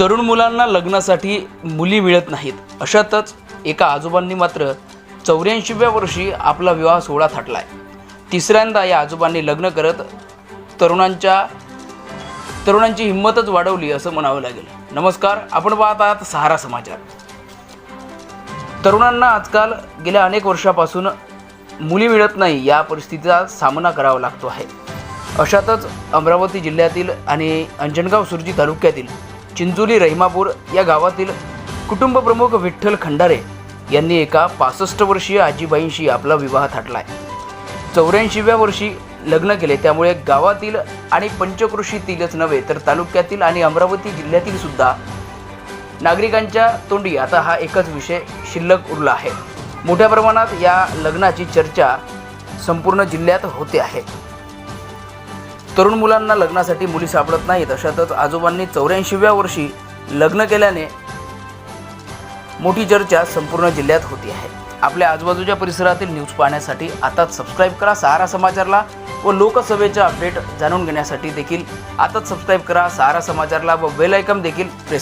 तरुण मुलांना लग्नासाठी मुली मिळत नाहीत. अशातच एका आजोबांनी मात्र चौऱ्याऐंशीव्या वर्षी आपला विवाह सोहळा थाटलाय. तिसऱ्यांदा या आजोबांनी लग्न करत तरुणांच्या तरुणांची हिंमतच वाढवली असं म्हणावं लागेल. नमस्कार आपण पाहत आहात सहारा समाचार. तरुणांना आजकाल गेल्या अनेक वर्षापासून मुली मिळत नाही या परिस्थितीचा सामना करावा लागतो आहे. अशातच अमरावती जिल्ह्यातील आणि अंजनगाव सुरजी तालुक्यातील चिंचोली रहिमापूर या गावातील कुटुंबप्रमुख विठ्ठल खंडारे यांनी एका पासष्ट वर्षीय आजीबाईंशी आपला विवाह थाटलाय. चौऱ्याऐंशीव्या वर्षी लग्न केले त्यामुळे गावातील आणि पंचकृषीतीलच नव्हे तर तालुक्यातील आणि अमरावती जिल्ह्यातील सुद्धा नागरिकांच्या तोंडी आता हा एकच विषय शिल्लक उरला आहे. मोठ्या प्रमाणात या लग्नाची चर्चा संपूर्ण जिल्ह्यात होते आहे. तरुण मुलांना लग्नासाठी मुली सापडत नाहीत. अशातच आजोबांनी चौऱ्याऐंशीव्या वर्षी लग्न केल्याने मोठी चर्चा संपूर्ण जिल्ह्यात होती आहे. आपल्या आजूबाजूच्या परिसरातील न्यूज पाहण्यासाठी आताच सबस्क्राईब करा. सहारा समाचारला व लोकसभेच्या अपडेट जाणून घेण्यासाठी देखील आताच सबस्क्राईब करा. सहारा समाचारला व बेल आयकॉन देखील प्रेस